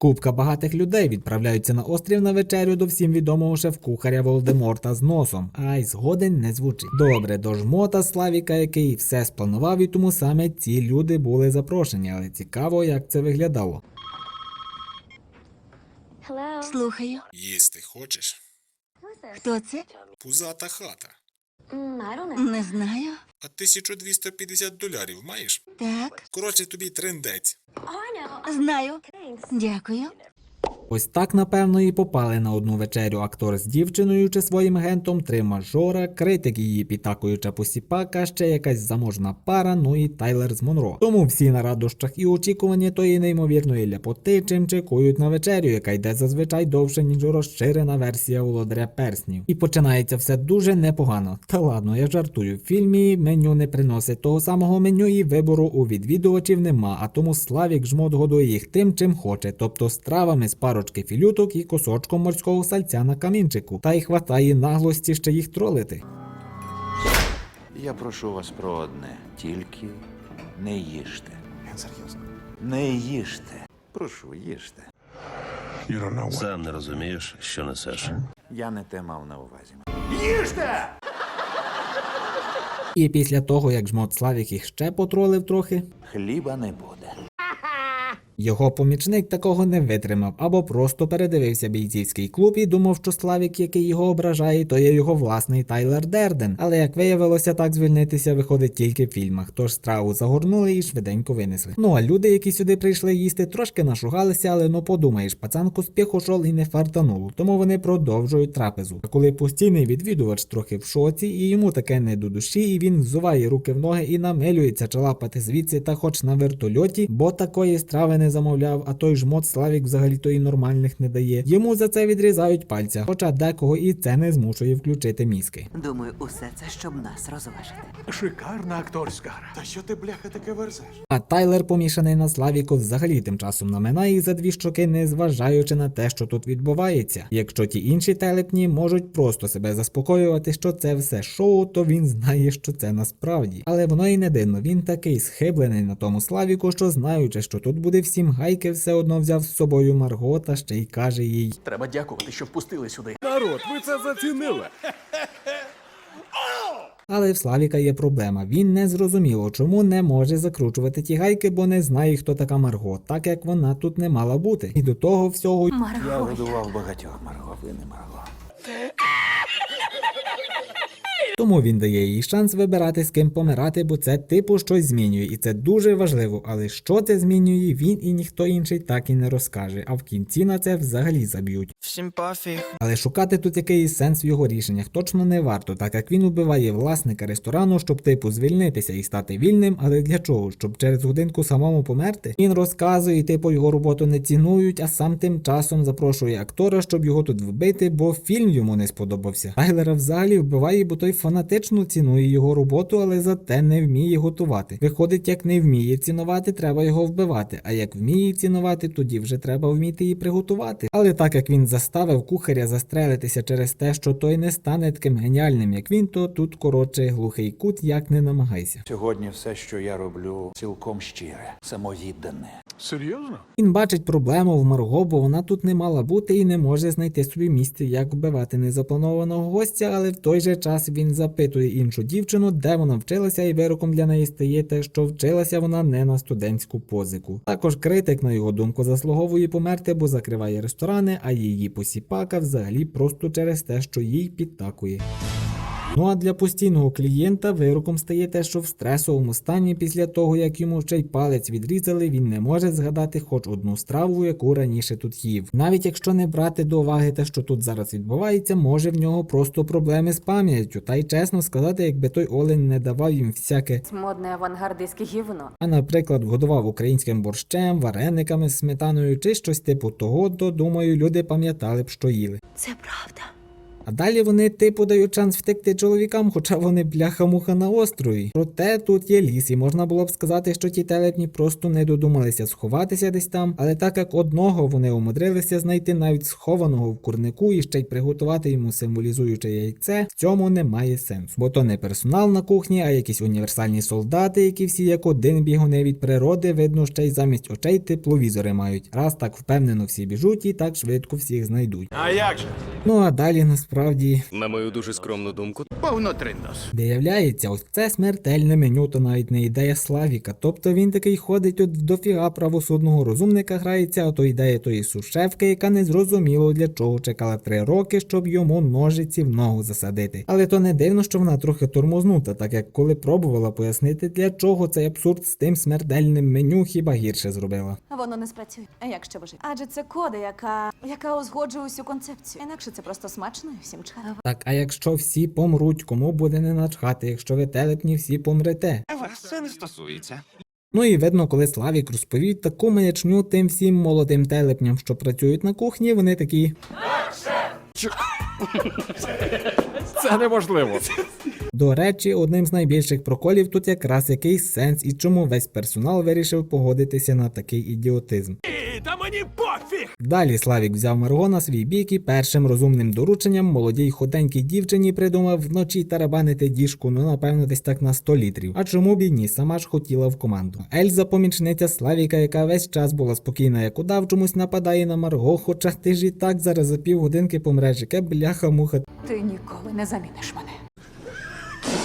Купка багатих людей відправляються на острів на вечерю до всім відомого шеф-кухаря Волдеморта з носом. Ай, згоден не звучить. Добре, до жмота Славіка, який все спланував, і тому саме ці люди були запрошені, але цікаво, як це виглядало. Слухаю. Їсти хочеш? Хто це? Пузата хата. Не знаю. А 1250 долярів маєш? Так, Коротше, тобі трендець. знаю. Дякую. Ось так, напевно, і попали на одну вечерю актор з дівчиною чи своїм агентом, три мажора, критик її підтакуюча посіпака, ще якась заможна пара, ну і Тайлер з Монро. Тому всі на радощах і очікуванні тої неймовірної ляпоти чим чекують на вечерю, яка йде зазвичай довше, ніж розширена версія володаря перснів. І починається все дуже непогано. Та ладно, я жартую. В фільмі меню не приносить того самого меню і вибору у відвідувачів нема, а тому Славік жмот годує їх тим, чим хоче, тобто стравами з парочки філюток і кусочком морського сальця на камінчику. Та й хватає наглості ще їх тролити. Я прошу вас про одне. Тільки не їжте. Серйозно. Не їжте. Прошу, їжте. Сам не розумієш, що несеш. Я не те мав на увазі. Їжте! І після того, як жмот Славік їх ще потролив трохи, Хліба не буде. Його помічник такого не витримав або просто передивився бійцівський клуб і думав, що Славік, який його ображає, то є його власний Тайлер Дерден. Але як виявилося, так звільнитися виходить тільки в фільмах. Тож страву загорнули і швиденько винесли. Ну а люди, які сюди прийшли їсти, трошки нашугалися, але ну подумаєш, пацанку шол і не фартануло. Тому вони продовжують трапезу. А коли постійний відвідувач трохи в шоці, і йому таке не до душі, і він взуває руки в ноги і намилюється чалапати звідси та хоч на вертольоті, бо такої страви не замовляв, а той жмот Славік взагалі то і нормальних не дає. Йому за це відрізають пальця, хоча декого і це не змушує включити мізки. Думаю, усе це, щоб нас розважити. Шикарна акторська гра. Та що ти, бляха, таке верзеш? А Тайлер, помішаний на Славіку, взагалі тим часом наминає їх за дві щоки, не зважаючи на те, що тут відбувається. Якщо ті інші телепні можуть просто себе заспокоювати, що це все шоу, то він знає, що це насправді. Але воно і не дивно. Він такий схиблений на тому Славіку, що знаючи, що тут буде всім гайки, все одно взяв з собою Марго та ще й каже їй. Треба дякувати, що впустили сюди. Народ, ви це зацінили. Але в Славіка є проблема. Він не зрозуміло, чому не може закручувати ті гайки, бо не знає, хто така Марго, так як вона тут не мала бути. І до того всього Я годував багатьох Марго, ви не Марго. Тому він дає їй шанс вибирати з ким помирати, бо це типу щось змінює, і це дуже важливо. Але що це змінює, він і ніхто інший так і не розкаже. А в кінці на це взагалі заб'ють. Всім пофіг. Але шукати тут якийсь сенс в його рішеннях точно не варто, так як він убиває власника ресторану, щоб типу звільнитися і стати вільним. Але для чого? Щоб через годинку самому померти? Він розказує, типу його роботу не цінують, а сам тим часом запрошує актора, щоб його тут вбити, бо фільм йому не сподобався. Тайлера взагалі вбиває, бо той фанатично цінує його роботу, але зате не вміє готувати. Виходить, як не вміє цінувати, треба його вбивати. А як вміє цінувати, тоді вже треба вміти її приготувати. Але так як він заставив кухаря застрелитися через те, що той не стане таким геніальним, як він, то тут коротше глухий кут, як не намагайся. Сьогодні все, що я роблю, цілком щире, самовіддане. Серйозно? Він бачить проблему в Марго, бо вона тут не мала бути і не може знайти собі місце, як вбивати незапланованого гостя, але в той же час він запитує іншу дівчину, де вона вчилася, і вироком для неї стає те, що вчилася вона не на студентську позику. Також критик, на його думку, заслуговує померти, бо закриває ресторани, а її посіпака взагалі просто через те, що їй підтакує. Ну а для постійного клієнта вироком стає те, що в стресовому стані після того, як йому ще й палець відрізали, він не може згадати хоч одну страву, яку раніше тут їв. Навіть якщо не брати до уваги те, що тут зараз відбувається, може в нього просто проблеми з пам'яттю. Та й чесно сказати, якби той олень не давав їм всяке Модне авангардистське гівно. а, наприклад, вгодував українським борщем, варениками з сметаною чи щось типу того, то думаю, люди пам'ятали б, що їли. Це правда. А далі вони типу дають шанс втекти чоловікам, хоча вони бляха-муха на острові. Проте тут є ліс, і можна було б сказати, що ті телепні просто не додумалися сховатися десь там, але так як одного вони умудрилися знайти навіть схованого в курнику і ще й приготувати йому символізуюче яйце, в цьому немає сенсу. Бо то не персонал на кухні, а якісь універсальні солдати, які всі як один бігуни від природи, видно, ще й замість очей тепловізори мають. Раз так впевнено всі біжуть і так швидко всіх знайдуть. А як же? Ну а далі насправді На мою дуже скромну думку, Повно триндос. Виявляється, ось це смертельне меню, то навіть не ідея Славіка. Тобто він такий ходить тут дофіга правосудного розумника грається, а то ідея тої сушевки, яка не зрозуміло для чого чекала три роки, щоб йому ножиці в ногу засадити. Але то не дивно, що вона трохи тормознута, так як коли пробувала пояснити, для чого цей абсурд з тим смертельним меню хіба гірше зробила. Воно не спрацює. А як ще вижити? Адже це кода, яка, яка узгоджує усю концепцію. Інакше це просто смачно і всім чхати. Так, а якщо всі помруть, кому буде не начхати, якщо ви телепні всі помрете? Вас це не стосується. Ну і видно, коли Славік розповів таку маячню тим всім молодим телепням, що працюють на кухні, вони такі. Це неможливо. До речі, одним з найбільших проколів тут якраз якийсь сенс і чому весь персонал вирішив погодитися на такий ідіотизм. Та мені пофіг! Далі Славік взяв Марго на свій бік і першим розумним дорученням молодій худенькій дівчині придумав вночі тарабанити діжку, ну напевно, десь так на 100 літрів. А чому б і ні, сама ж хотіла в команду. Ельза, помічниця Славіка, яка весь час була спокійна, як удав, чомусь нападає на Марго, хоча ти ж і так зараз за півгодинки помреш, яке бляха-муха. Ти ніколи не заміниш мене.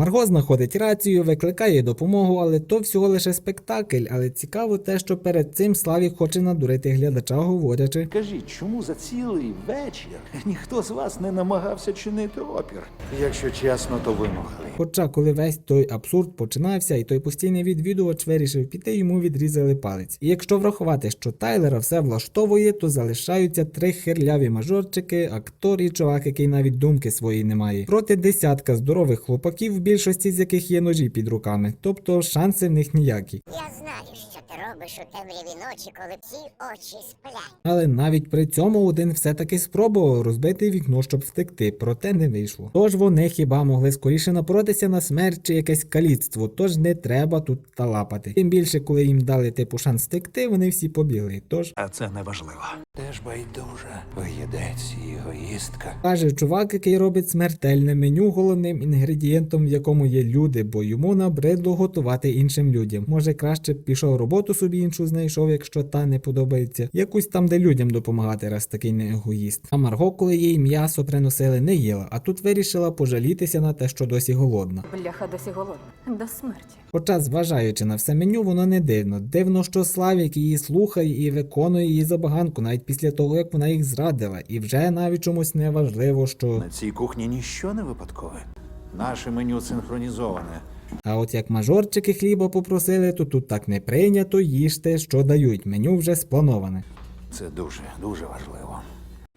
Марго знаходить рацію, викликає допомогу, але то всього лише спектакль. Але цікаво те, що перед цим Славік хоче надурити глядача, говорячи. Кажіть, чому за цілий вечір ніхто з вас не намагався чинити опір? Якщо чесно, то ви могли. Хоча, коли весь той абсурд починався, і той постійний відвідувач вирішив піти, йому відрізали палець. І якщо врахувати, що Тайлера все влаштовує, то залишаються три хирляві мажорчики, актор і чувак, який навіть думки своєї не має. Проти десятка здорових хлопаків, більшості з яких є ножі під руками. Тобто шанси в них ніякі. Я знаю, що ти робиш у темряві ночі, коли всі очі сплять. Але навіть при цьому один все-таки спробував розбити вікно, щоб втекти, проте не вийшло. Тож вони хіба могли скоріше напротися на смерть чи якесь каліцтво, тож не треба тут талапати. Тим більше, коли їм дали типу шанс втекти, вони всі побігли. Тож А це неважливо. Теж байдуже. Виєдець і егоїстка. каже чувак, який робить смертельне меню головним інгредієнтом, в якому є люди, бо йому набридло готувати іншим людям. Може краще б пішов роботу собі іншу знайшов, якщо та не подобається. Якусь там, де людям допомагати, раз такий не егоїст. А Марго, коли їй м'ясо приносили, не їла, а тут вирішила пожалітися на те, що досі голодна. Бляха досі голодна. До смерті. Хоча, зважаючи на все меню, воно не дивно. Дивно, що Славік її слухає і виконує її забаганку, навіть після того, як вона їх зрадила, і вже навіть чомусь не важливо, що. На цій кухні ніщо не випадкове. Наше меню синхронізоване. А от як мажорчики хліба попросили, то тут так не прийнято, їжте, що дають. Меню вже сплановане. Це дуже, дуже важливо.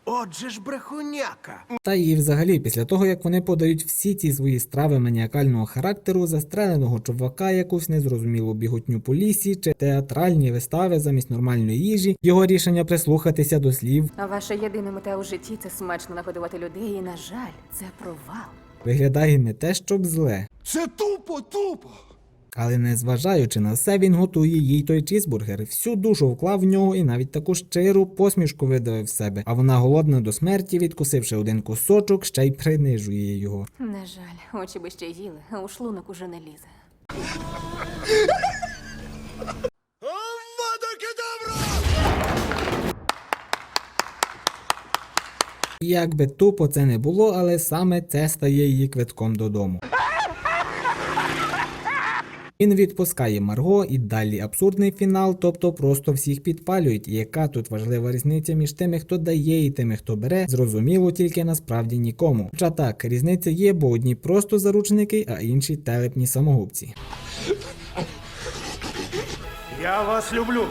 Отже ж брехуняка. Та і взагалі, після того як вони подають всі ці свої страви маніакального характеру, застреленого чувака, якусь незрозумілу біготню по лісі чи театральні вистави замість нормальної їжі, його рішення прислухатися до слів А ваша єдина мета у житті це смачно нагодувати людей, і, на жаль, це провал. Виглядає не те, щоб зле. Це тупо, тупо. Але незважаючи на все, він готує їй той чізбургер, всю душу вклав в нього і навіть таку щиру посмішку видавив в себе. А вона голодна до смерті, відкусивши один кусочок, ще й принижує його. На жаль, очі би ще їли, а у шлунок уже не лізе. Як би тупо це не було, але саме це стає її квитком додому. Він відпускає Марго і далі абсурдний фінал, тобто просто всіх підпалюють. І яка тут важлива різниця між тими, хто дає і тими, хто бере, зрозуміло тільки насправді нікому. Хоча так, різниця є, бо одні просто заручники, а інші телепні самогубці. Я вас люблю.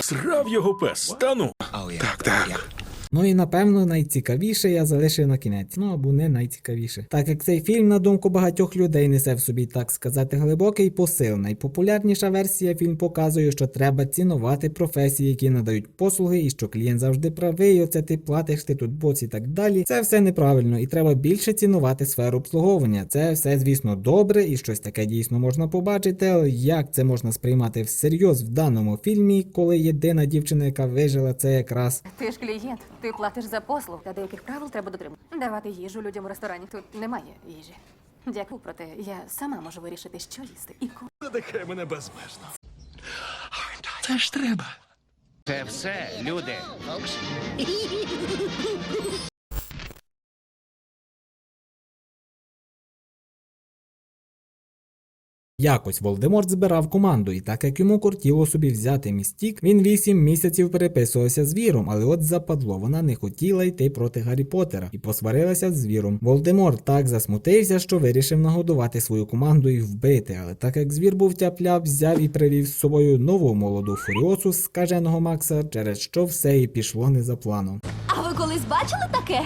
Срав його пес. Та ну. Так, так. Ну і напевно найцікавіше я залишив на кінець, ну або не найцікавіше. Так як цей фільм, на думку багатьох людей, несе в собі, так сказати, глибокий посил. Найпопулярніша версія фільм показує, що треба цінувати професії, які надають послуги, і що клієнт завжди правий, оце ти платиш, ти тут боц і так далі. Це все неправильно, і треба більше цінувати сферу обслуговування. Це все, звісно, добре, і щось таке дійсно можна побачити, але як це можна сприймати всерйоз в даному фільмі, коли єдина дівчина, яка вижила, це якраз Ти ж клієнт, ти платиш за послуг, та деяких правил треба дотримати. Давати їжу людям у ресторані. Тут немає їжі. Дякую, проте я сама можу вирішити, що їсти і коли. Надихай мене безмежно. Це все, люди. Якось Волдеморт збирав команду, і так як йому кортіло собі взяти містік, він вісім місяців переписувався з віром, але от западло, вона не хотіла йти проти Гаррі Поттера і посварилася з віром. Волдеморт так засмутився, що вирішив нагодувати свою команду і вбити. Але так як звір був тяп-ляп, взяв і привів з собою нову молоду фуріосу скаженого Макса, через що все і пішло не за планом. А ви колись бачили таке?